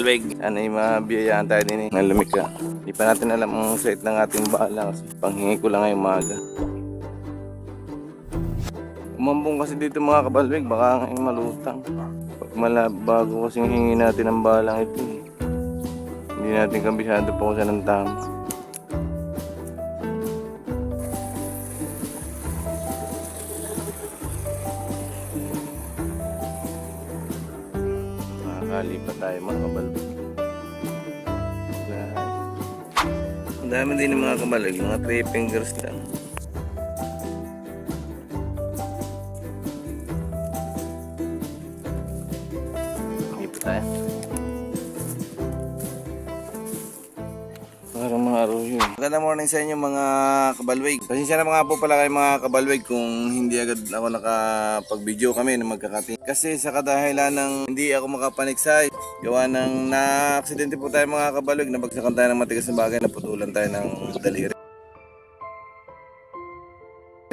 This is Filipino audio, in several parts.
kabalweg. Sana ay mabiyayaan tayo din eh. Ng lumika. Hindi pa natin alam ang site ng ating bala kasi panghingi ko lang ngayong maga. Umambong kasi dito mga kabalweg, baka ngayon malutang. Pag mala, bago kasing hingi natin ang balang ito eh. Hindi natin kabisado pa kung saan ang tama. Makakalipat tayo mga. Lahat. Ang dami din ng mga kabalweg, mga 3 fingers lang. Hindi pa tayo. Mga arroyo. Magandang morning sa inyo mga kabalwig. Pasensya na mga po pala kayo mga kabalwig kung hindi agad ako nakapag-video kami na magkakati. Kasi sa kadahilan ng hindi ako makapaniksay, gawa ng na-aksidente po tayo mga kabalwig, nabagsakan tayo ng matigas na bagay, naputulan tayo ng daliri.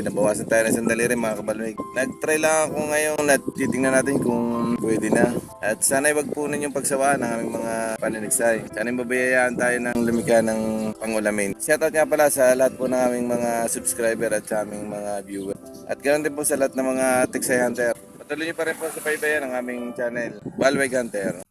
Nabawasan tayo ng isang daliri mga kabalwig. Nag-try lang ako ngayon at titingnan natin kung pwede na. At sana'y wag punin yung pagsawaan ng aming mga paninigsay. Sana'y mabayayaan tayo ng lumika ng pangulamin. Shoutout nga pala sa lahat po ng aming mga subscriber at sa aming mga viewer. At ganoon din po sa lahat ng mga Tiksay Hunter. Patuloy niyo pa rin po sa paybayan ng aming channel, Balweg Hunter.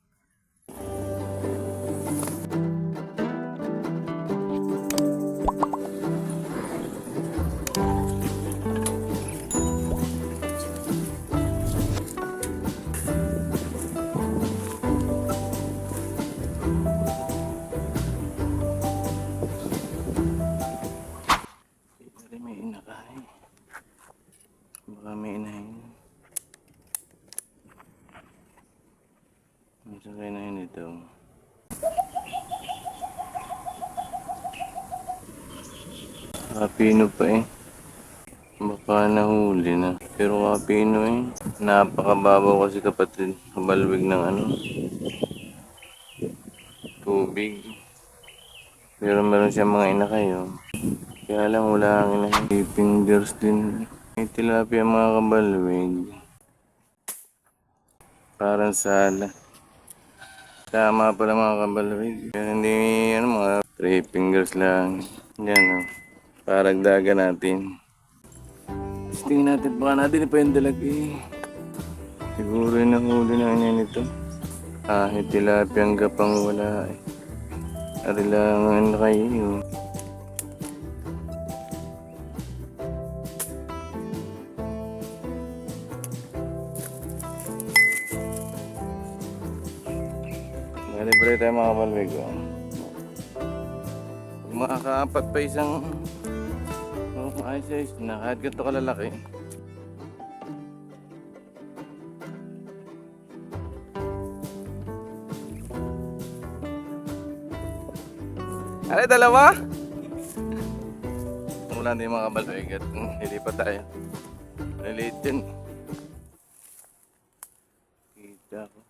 Ang sakay na yun ito. Kapino pa eh. Baka nahuli na. Pero kapino eh. Napakababaw kasi kapatid. Kabalwig ng ano. Tubig. Pero meron siya mga inakay oh. Kaya lang wala ang inahin. Fingers din. May tilapia mga kabalwig. Parang sala. Tama pala mga kabalwig. Pero hindi ano mga three fingers lang. Yan oh. Paragdaga natin. Tingnan natin baka natin pa yung dalagi. Siguro yung nahuli na niya nito. Ah, yung tilapia ang gapang wala eh. Arilangan kayo. Nalibre tayo mga kalwig. oh. Kung Makakaapat pa isang oh, ayos ayos na kahit ganito kalalaki. Ano dalawa? Wala din mga kabalwig at hindi pa tayo. Maliliit din. Kita ko.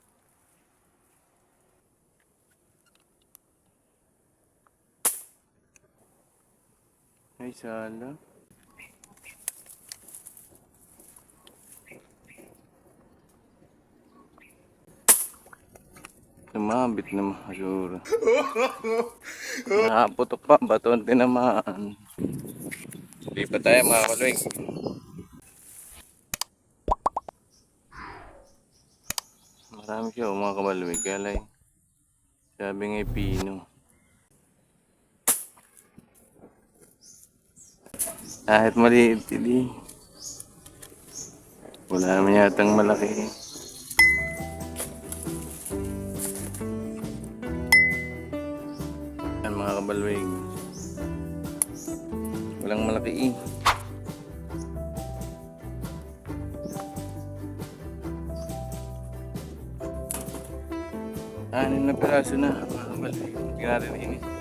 Ay, sala. Sumabit na mahasura. Nakaputok pa, baton tinamaan. Hindi pa tayo mga kalwig. Marami siya oh, mga kabalwig. Kaya lang, sabi nga pino. Kahit maliit, hindi. Wala naman yatang malaki. Yan mga kabalwig. Walang malaki eh. Anin na piraso na mga kabalwig. Hindi natin ini.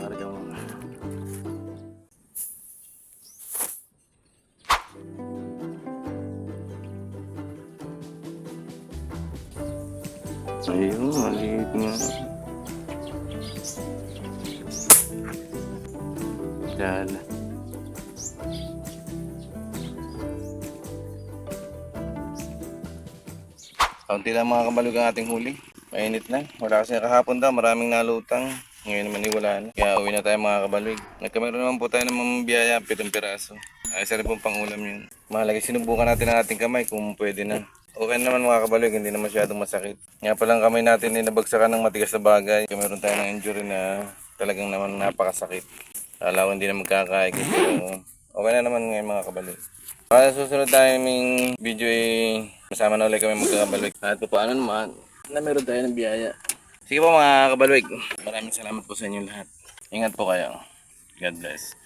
Mo. Ayun, maliit nga. Dala. Kaunti lang mga kabalog ang ating huli. Mainit na. Wala kasi kahapon daw, maraming nalutang. Ngayon naman eh, wala na. Kaya uwi na tayo mga kabalog. Nagkameron naman po tayo ng mga biyaya, pitong piraso. Ay, isa rin pong pangulam yun. Mahalaga, sinubukan natin ang ating kamay kung pwede na. Okay naman mga kabalog, hindi na masyadong masakit. Nga palang kamay natin ay nabagsakan ng matigas na bagay. Kaya meron tayo ng injury na talagang naman napakasakit. Kala ko hindi na magkakaigit. Pero okay na naman ngayon mga kabalog. Para susunod tayo naming video ay masama na ulit kami magkakabalwig. At pa paano naman na meron tayo ng biyaya. Sige po mga kabalwig. Maraming salamat po sa inyo lahat. Ingat po kayo. God bless.